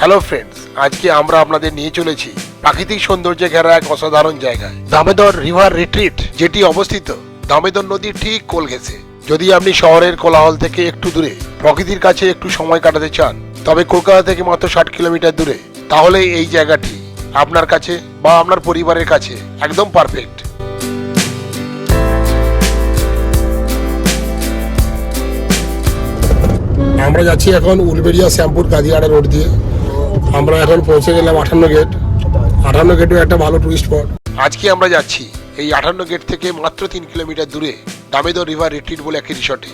Hello friends আজকে আমরা আপনাদের নিয়ে চলেছি প্রাকৃতিক সৌন্দর্যে ঘেরা এক অসাধারণ জায়গায়, দামেদর রিভার রিট্রিট, যেটি অবস্থিত দামেদর নদীর ঠিক কোল ঘেঁষে। যদি আপনি শহরের কোলাহল থেকে একটু দূরে, প্রকৃতির কাছে একটু সময় কাটাতে চান, তবে কলকাতা থেকে মাত্র ষাট কিলোমিটার দূরে, তাহলে এই জায়গাটি আপনার কাছে বা আপনার পরিবারের কাছে একদম পারফেক্ট আমরা যাচ্ছি এখন উলবেড়িয়া শ্যামপুর কাদিয়াড়া রোড দিয়ে। আমরা এখন পৌঁছে গেলাম আঠান্ন গেট আঠান্ন গেটও একটা ভালো টুরিস্ট স্পট আজকে আমরা যাচ্ছি এই আঠান্ন গেট থেকে মাত্র তিন কিলোমিটার দূরে দামেদর রিভার রিট্রিট বলে একটি রিসর্টে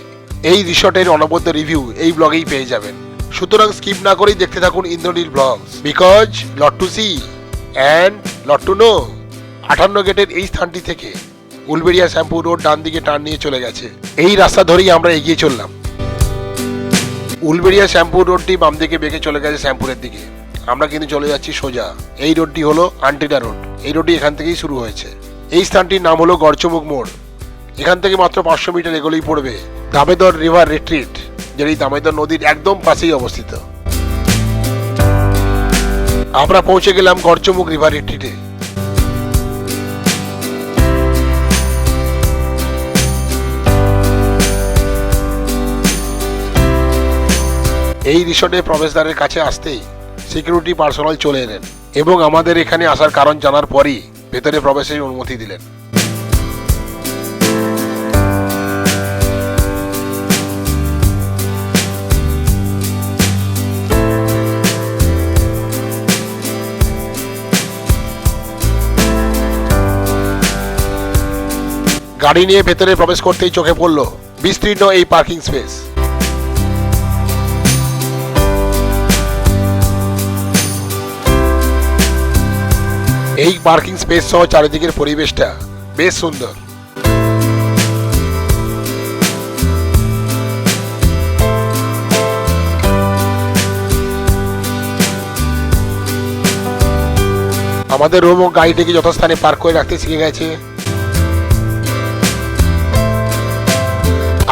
এই রিসর্টের অনবদ্য রিভিউ এই ব্লগেই পেয়ে যাবেন। সুতরাং স্কিপ না করেই দেখতে থাকুন Indranil blogs because lot to see and lot to know আঠান্ন গেটের এই স্থানটি থেকে উলবেড়িয়া শ্যাম্পু রোড ডান দিকে টার্ন নিয়ে চলে গেছে। এই রাস্তা ধরেই আমরা এগিয়ে চললাম। উলবেড়িয়া শ্যামপুর রোডটি বাম দিকে বেঁকে চলে গেছে শ্যাম্পুরের দিকে। আমরা কিন্তু চলে যাচ্ছি সোজা। এই রোডটি হলো আন্টিনা রোড। এই রোডটি এখান থেকেই শুরু হয়েছে। এই স্থানটির নাম হলো গড়চমুখ মোড়। এখান থেকে মাত্র পাঁচশো মিটার এগোলেই পড়বে দামেদর রিভার রিট্রিট, যেটি দামেদর নদীর একদম পাশেই অবস্থিত। আমরা পৌঁছে গেলাম গড়চমুখ রিভার রিট্রিটে। এই রিসর্টের প্রবেশদ্বারের কাছে আসতেই সিকিউরিটি পার্সোনাল চলে এলেন এবং আমাদের এখানে আসার কারণ জানার পরই ভেতরে প্রবেশের অনুমতি দিলেন। গাড়ি নিয়ে ভেতরে প্রবেশ করতেই চোখে পড়ল বিস্তীর্ণ এই পার্কিং স্পেস। এই পার্কিং স্পেস সহ চারিদিকের পরিবেশটা বেশ সুন্দর। আমাদের রুম ও গাড়িটিকে যথাস্থানে পার্ক করে রাখতে শিখে গেছে।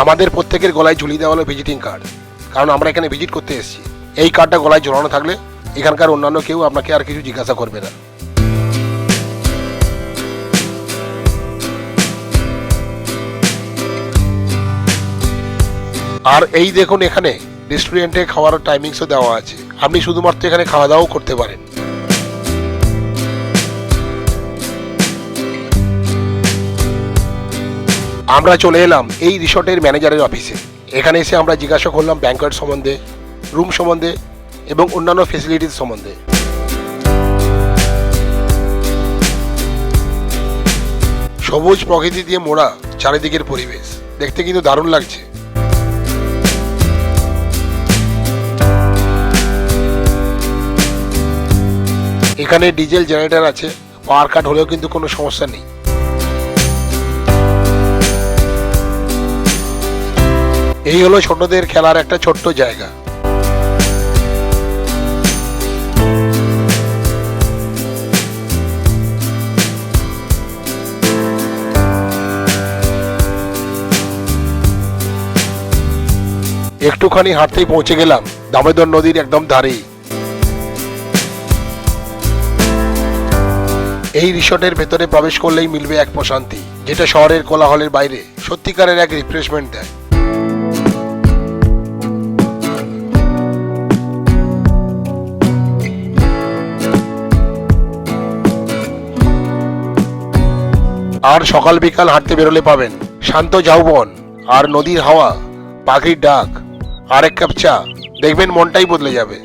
আমাদের প্রত্যেকের গলায় ঝুলিয়ে দেওয়া হলো ভিজিটিং কার্ড, কারণ আমরা এখানে ভিজিট করতে এসেছি। এই কার্ডটা গলায় ঝোলানো থাকলে এখানকার অন্যান্য কেউ আপনাকে আর কিছু জিজ্ঞাসা করবে না। আর এই দেখুন এখানে রেস্টুরেন্টে খাওয়ার টাইমিংসও দেওয়া আছে। আপনি শুধুমাত্র এখানে খাওয়া দাওয়াও করতে পারেন। আমরা চলে এলাম এই রিসর্টের ম্যানেজারের অফিসে। এখানে এসে আমরা জিজ্ঞাসা করলাম ব্যাংকয়েট সম্বন্ধে রুম সম্বন্ধে এবং অন্যান্য ফেসিলিটিস সম্বন্ধে। সবুজ প্রকৃতি দিয়ে মোড়া চারিদিকের পরিবেশ। দেখতে কিন্তু দারুণ লাগছে। এখানে ডিজেল জেনারেটর আছে, পাওয়ার কাট হলেও কিন্তু কোনো সমস্যা নেই। এই হলো ছোটদের খেলার একটা ছোট্ট জায়গা। একটুখানি হাঁটতেই পৌঁছে গেলাম, দামোদর নদীর একদম ধারেই। এই রিসর্টের ভেতরে প্রবেশ করলেই মিলবে এক প্রশান্তি, যেটা শহরের কোলাহলের বাইরে সত্যিকারের এক রিফ্রেশমেন্ট দেয়। আর সকাল বিকাল হাঁটতে বেরোলে পাবেন শান্ত ঝাউবন, আর নদীর হাওয়া, পাখির ডাক, আর এক কাপ চা। দেখবেন মনটাই বদলে যাবে।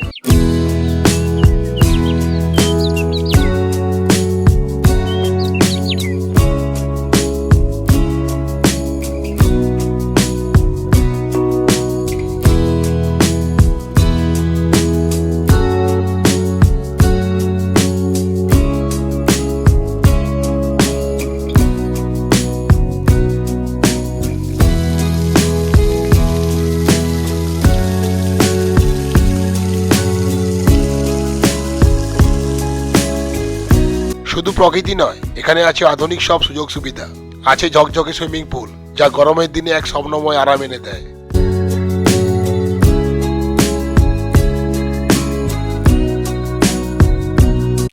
শুধু প্রকৃতি নয়, এখানে আছে আধুনিক সব সুযোগ সুবিধা। আছে ঝকঝকে সুইমিং পুল, যা গরমের দিনে এক স্বপ্নময় আরাম এনে দেয়।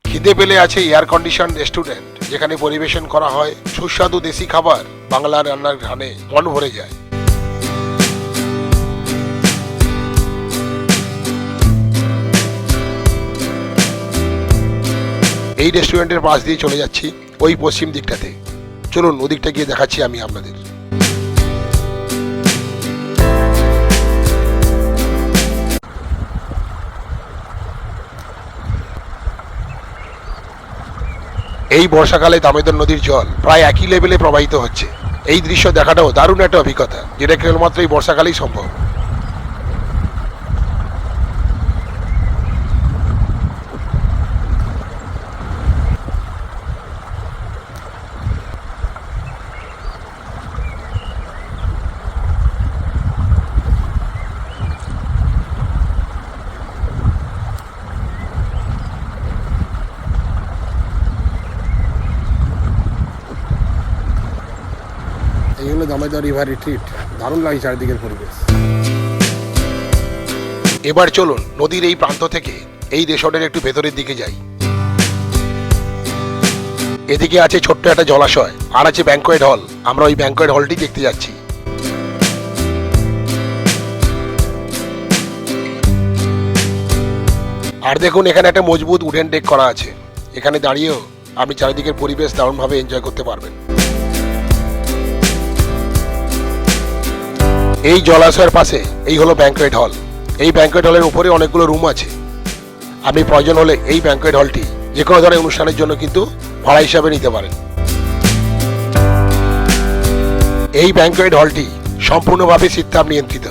খিদে পেলে আছে এয়ার কন্ডিশন রেস্টুরেন্ট যেখানে পরিবেশন করা হয় সুস্বাদু দেশি খাবার বাংলা রান্নার ঘানে মন ভরে যায়। এই রেস্টুরেন্টের পাশ দিয়ে চলে যাচ্ছি, ওই পশ্চিম দিকটাতে। চলুন, ওদিকটা গিয়ে দেখাচ্ছি আমি আপনাদের। এই বর্ষাকালে দামোদর নদীর জল প্রায় একই লেভেলে প্রবাহিত হচ্ছে। এই দৃশ্য দেখাটাও দারুণ একটা অভিজ্ঞতা, যেটা কেবলমাত্র এই বর্ষাকালেই সম্ভব। এই দামোদর রিভার রিট্রিট দারুণ লাগে চারিদিকের পরিবেশ। এবার চলুন নদীর এই প্রান্ত থেকে এই রিসর্টের একটু ভেতরের দিকে যাই। এদিকে আছে ছোট্ট একটা জলাশয়, আর আছে ব্যাঙ্কোয়েট হল আমরা ওই ব্যাঙ্কোয়েট হলটি দেখতে যাচ্ছি। আর দেখুন, এখানে একটা মজবুত উডেন ডেক করা আছে। এখানে দাঁড়িয়েও আপনি চারিদিকের পরিবেশ দারুণভাবে এনজয় করতে পারবেন। এই জলাশয়ের পাশে, এই হলো ব্যাঙ্কোয়েট হল এই ব্যাঙ্কোয়েট হলের উপরে অনেকগুলো রুম আছে। আপনি প্রয়োজন হলে এই ব্যাঙ্কোয়েট হলটি যে কোনো ধরনের অনুষ্ঠানের জন্য কিন্তু ভাড়া হিসাবে নিতে পারেন। এই ব্যাঙ্কোয়েট হলটি সম্পূর্ণভাবে শীততাপ নিয়ন্ত্রিত।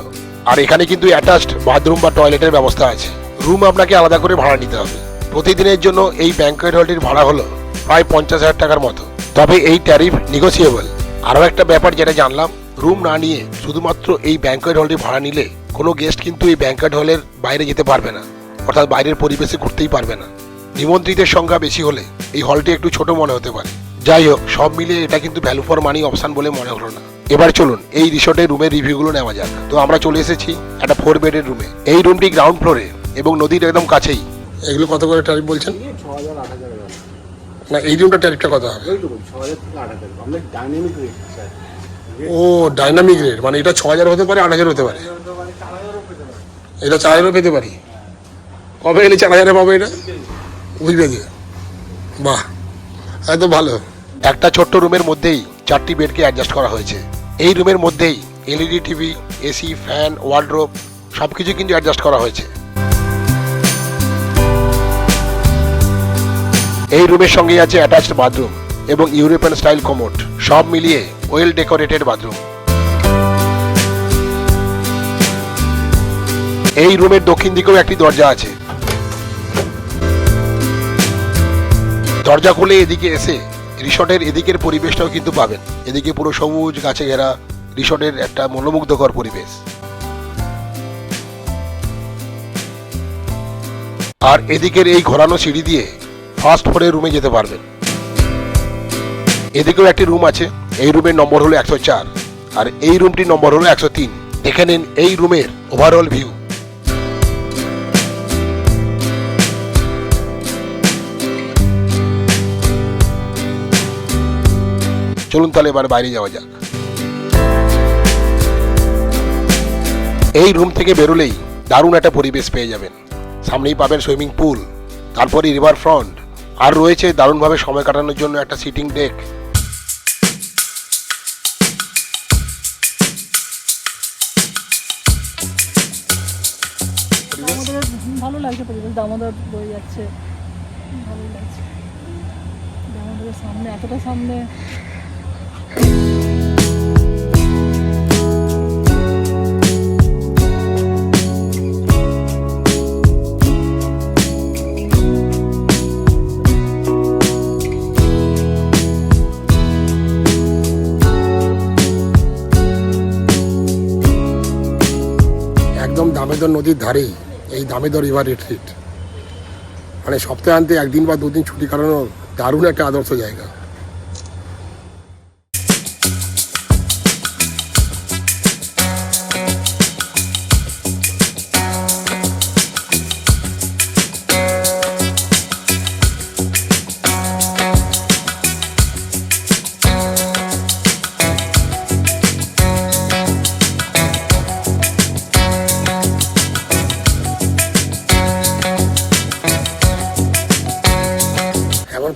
আর এখানে কিন্তু অ্যাটাচড বাথরুম বা টয়লেটের ব্যবস্থা আছে। রুম আপনাকে আলাদা করে ভাড়া নিতে হবে। প্রতিদিনের জন্য এই ব্যাঙ্কোয়েট হলটির ভাড়া হলো প্রায় পঞ্চাশ হাজার টাকার মতো। তবে এই ট্যারিফ নিগোসিয়েবল আরও একটা ব্যাপার যেটা জানলাম রুম না নিয়ে শুধুমাত্র এই ব্যাঙ্কোয়েট হলটি ভাড়া নিলে কোনো গেস্ট কিন্তু এই ব্যাঙ্কোয়েট হলের বাইরে যেতে পারবে না। অর্থাৎ বাইরের পরিবেশে ঘুরতেই পারবে না। নিমন্ত্রিতের সংখ্যা বেশি হলে এই হলটি একটু ছোট মনে হতে পারে। যাই হোক সব মিলিয়ে এটা কিন্তু ভ্যালু ফর মানি অপশান বলে মনে হলো না। এবার চলুন এই রিসোর্টের রুমের রিভিউগুলো নেওয়া যাক। তো আমরা চলে এসেছি একটা ফোর বেডের রুমে এই রুমটি গ্রাউন্ড ফ্লোরে এবং নদীর একদম কাছেই। এগুলো কত করে ট্যারিফ বলছেন। না এই রুমটা ট্যারিফটা কত হবে? ও ডাইনামিক রেট মানে এটা ছ হাজার হতে পারে, আট হাজার হতে পারে। এটা চার হাজারও পেতে পারি। কবে এলে চার হাজারে পাবে এটা? বুঝবে দিয়ে বাহ একদম ভালো। একটা ছোট্ট রুমের মধ্যেই চারটি বেডকে অ্যাডজাস্ট করা হয়েছে। এই রুমের মধ্যেই LED TV AC fan wardrobe সব কিছু কিন্তু অ্যাডজাস্ট করা হয়েছে। এই রুমের সঙ্গেই আছে অ্যাটাচড বাথরুম এবং ইউরোপিয়ান স্টাইল কমোড সব মিলিয়ে ওয়েল ডেকোরেটেড বাথরুম। এই রুমের দক্ষিণ দিকেও একটি দরজা আছে। দরজা খুলে এদিকে এসে রিসর্টের এদিকের পরিবেশটাও কিন্তু পাবেন। এদিকে পুরো সবুজ গাছে ঘেরা রিসর্টের একটা মনোমুগ্ধকর পরিবেশ। আর এদিকের এই ঘোরানো সিঁড়ি দিয়ে ফার্স্ট ফ্লোরের রুমে যেতে পারবেন। এদিকেও একটি রুম আছে। এই রুমের নম্বর হলো একশো চার আর এই রুমটির নম্বর হলো একশো তিন। দেখে নিন এই রুমের ওভারঅল ভিউ চলুন তাহলে এবার বাইরে যাওয়া যাক। এই রুম থেকে বেরোলেই দারুণ একটা পরিবেশ পেয়ে যাবেন। সামনেই পাবেন সুইমিং পুল তারপরে রিভার ফ্রন্ট আর রয়েছে দারুণভাবে সময় কাটানোর জন্য একটা সিটিং ডেক লাগছে পরিবেশ দামোদর বয়ে যাচ্ছে। লাগছে। দামোদরের সামনে এতটা সামনে। একদম নদীর ধারেই। এই দামেদর রিভার রিট্রিট মানে সপ্তাহান্তে একদিন বা দুদিন ছুটি কাটানোর দারুণ একটা আদর্শ জায়গা।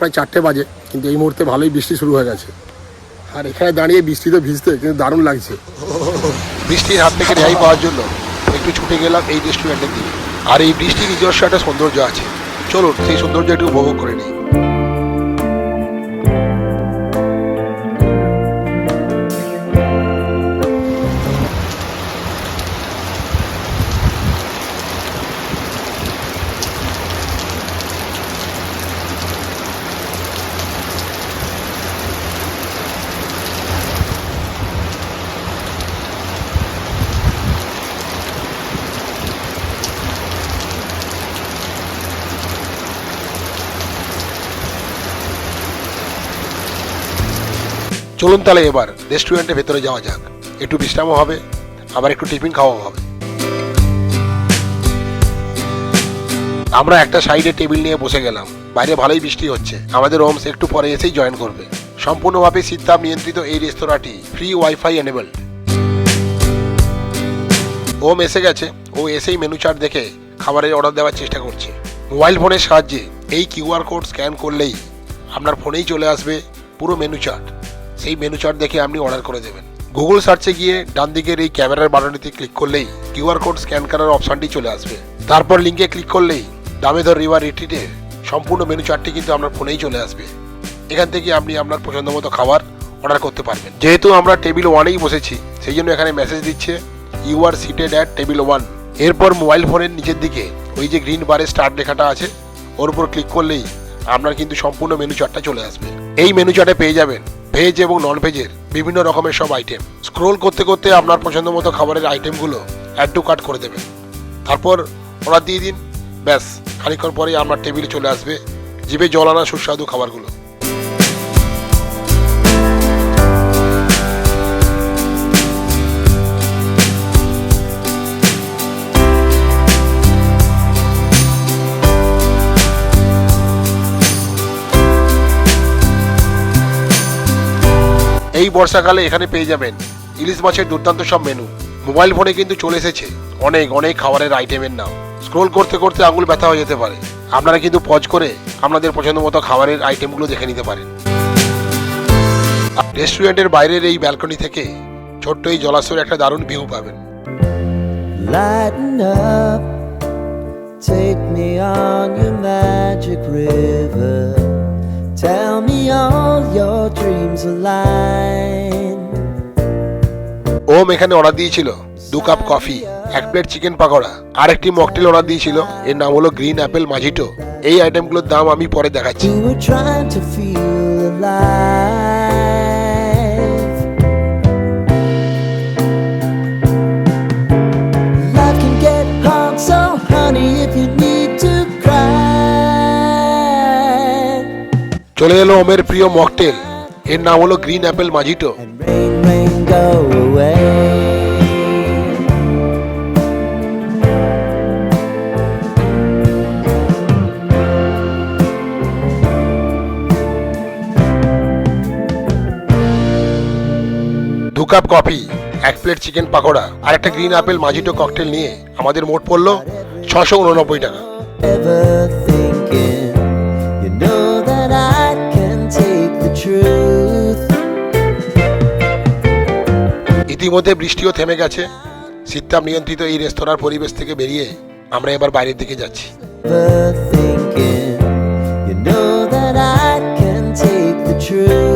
প্রায় চারটে বাজে, কিন্তু এই মুহূর্তে ভালোই বৃষ্টি শুরু হয়ে গেছে। আর এখানে দাঁড়িয়ে বৃষ্টি তো ভিজতে, কিন্তু দারুণ লাগছে। বৃষ্টির হাত থেকে রেহাই পাওয়ার জন্য একটু ছুটে গেলাম এই রেস্টুরেন্টের দিকে। আর এই বৃষ্টির নিজস্ব একটা সৌন্দর্য আছে। চলুন, সেই সৌন্দর্য একটু উপভোগ করে নিই। চলুন তাহলে এবার রেস্টুরেন্টের ভেতরে যাওয়া যাক। একটু বিশ্রামও হবে, আবার একটু টিফিন খাওয়াও হবে। আমরা একটা সাইডে টেবিল নিয়ে বসে গেলাম। বাইরে ভালোই বৃষ্টি হচ্ছে। আমাদের ওমস একটু পরে এসেই জয়েন করবে। সম্পূর্ণভাবে শীততাপ নিয়ন্ত্রিত এই রেস্তোরাঁটি ফ্রি ওয়াইফাই এনেবল ওম এসে গেছে। ও এসেই মেনু চার্ট দেখে খাবারের অর্ডার দেওয়ার চেষ্টা করছে। মোবাইল ফোনের সাহায্যে এই কিউআর কোড স্ক্যান করলেই আপনার ফোনেই চলে আসবে, পুরো মেনু চার্ট সেই মেনু চার্ট দেখে আপনি অর্ডার করে দেবেন। গুগল সার্চে গিয়ে ডান দিকের এই ক্যামেরার বাটনটিতে ক্লিক করলেই কিউআর কোড স্ক্যান করার অপশনটি চলে আসবে। তারপর লিঙ্কে ক্লিক করলেই দামেদর রিভার রিট্রিটে সম্পূর্ণ মেনু চার্টটি কিন্তু আপনার ফোনেই চলে আসবে। এখান থেকে আপনি আপনার পছন্দ মতো খাবার অর্ডার করতে পারবেন। যেহেতু আমরা টেবিল ওয়ানেই বসেছি, সেই জন্য এখানে মেসেজ দিচ্ছে you are seated at table one এরপর মোবাইল ফোনের নিচের দিকে ওই যে গ্রিন বারে স্টার লেখাটা আছে, ওর উপর ক্লিক করলেই আপনার কিন্তু সম্পূর্ণ মেনু চার্টটা চলে আসবে। এই মেনু চার্টে পেয়ে যাবেন ভেজ এবং নন ভেজের বিভিন্ন রকমের সব আইটেম স্ক্রোল করতে করতে আপনার পছন্দ মতো খাবারের আইটেমগুলো অ্যাড টু কাট করে দেবেন। তারপর অর্ডার দিয়ে দিন। ব্যাস খানিক্ষণ পরেই আপনার টেবিলে চলে আসবে। জিভে জল আনা সুস্বাদু খাবারগুলো। এই বর্ষাকালে এখানে পেয়ে যাবেন ইলিশ মাছের দুর্দান্ত সব মেনু মোবাইল ফোনে কিন্তু চলে এসেছে অনেক অনেক খাবারের আইটেমের নাম। স্ক্রোল করতে করতে আঙুল ব্যথা হয়ে যেতে পারে। আপনারা কিন্তু পজ করে আপনাদের পছন্দ মতো খাবারের আইটেমগুলো দেখে নিতে পারেন। রেস্টুরেন্টের বাইরের এই ব্যালকনি থেকে ছোট্ট এই জলাশয়ের একটা দারুণ ভিউ পাবেন। Take me on your magic river. Tell me all your dreams align. ওম এখানে অর্ডার দিয়েছিল দু কাপ কফি এক প্লেট চিকেন পাকোড়া আর একটি মকটেল অর্ডার দিয়েছিল। এর নাম হলো গ্রিন অ্যাপেল মাজিটো এই আইটেমগুলোর দাম আমি পরে দেখাচ্ছি। চলে এলো ওমের প্রিয় মকটেল। এর নাম হলো গ্রিন অ্যাপেল মাজিটো. দু কাপ কফি এক প্লেট চিকেন পাকোড়া আর একটা গ্রিন অ্যাপেল মাজিটো ককটেল নিয়ে আমাদের মোট পড়ল ছশো উননব্বই টাকা। ইতিমধ্যে বৃষ্টিও থেমে গেছে শীততাপ নিয়ন্ত্রিত এই রেস্তোরাঁর পরিবেশ থেকে বেরিয়ে আমরা এবার বাইরের দিকে যাচ্ছি you know that I can take the truth.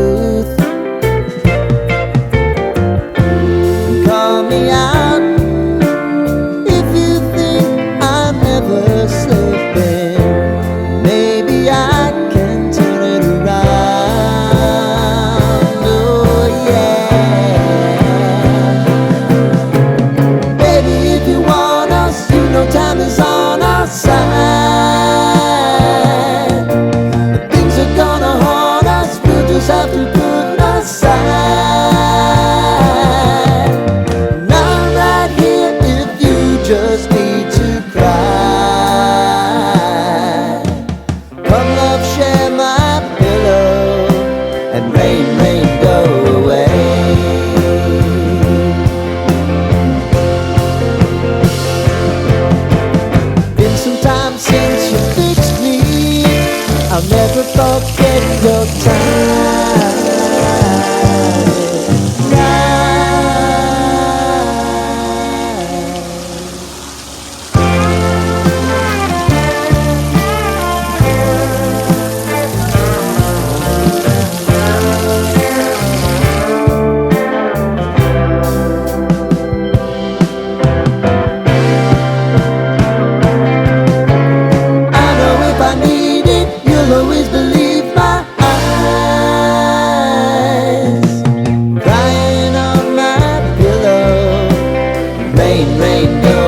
Rain, rain, go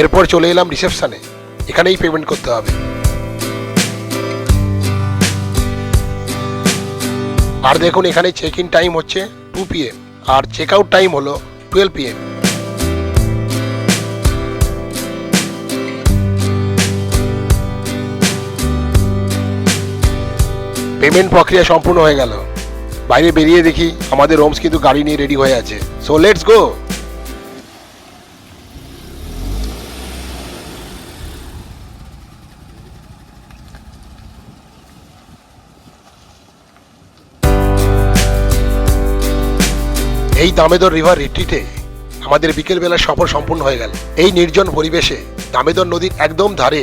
এরপর চলে এলাম রিসেপশনে। এখানেই পেমেন্ট করতে হবে। আর দেখুন, এখানে চেক ইন টাইম হচ্ছে টু পিএম আর চেক আউট টাইম হলো টুয়েলভ পিএম পেমেন্ট প্রক্রিয়া সম্পূর্ণ হয়ে গেল। বাইরে বেরিয়ে দেখি আমাদের রোমস কিন্তু গাড়ি নিয়ে রেডি হয়ে আছে। সো লেটস গো এই দামেদর রিভার রিট্রিটে আমাদের বিকেলবেলা সফর সম্পূর্ণ হয়ে গেল। এই নির্জন পরিবেশে দামেদর নদীর একদম ধারে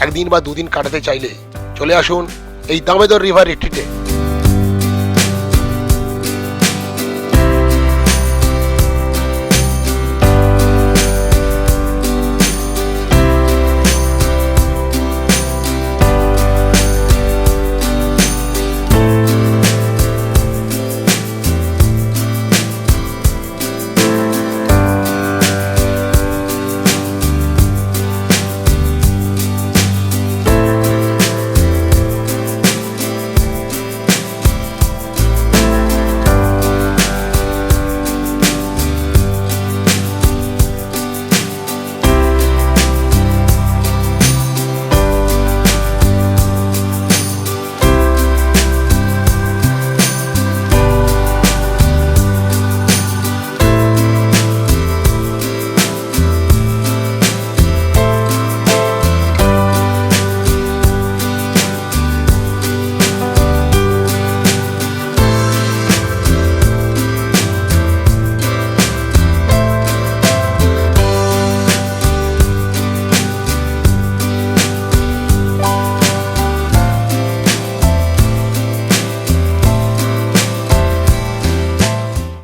একদিন বা দুদিন কাটাতে চাইলে চলে আসুন এই দামেদর রিভার রিট্রিটে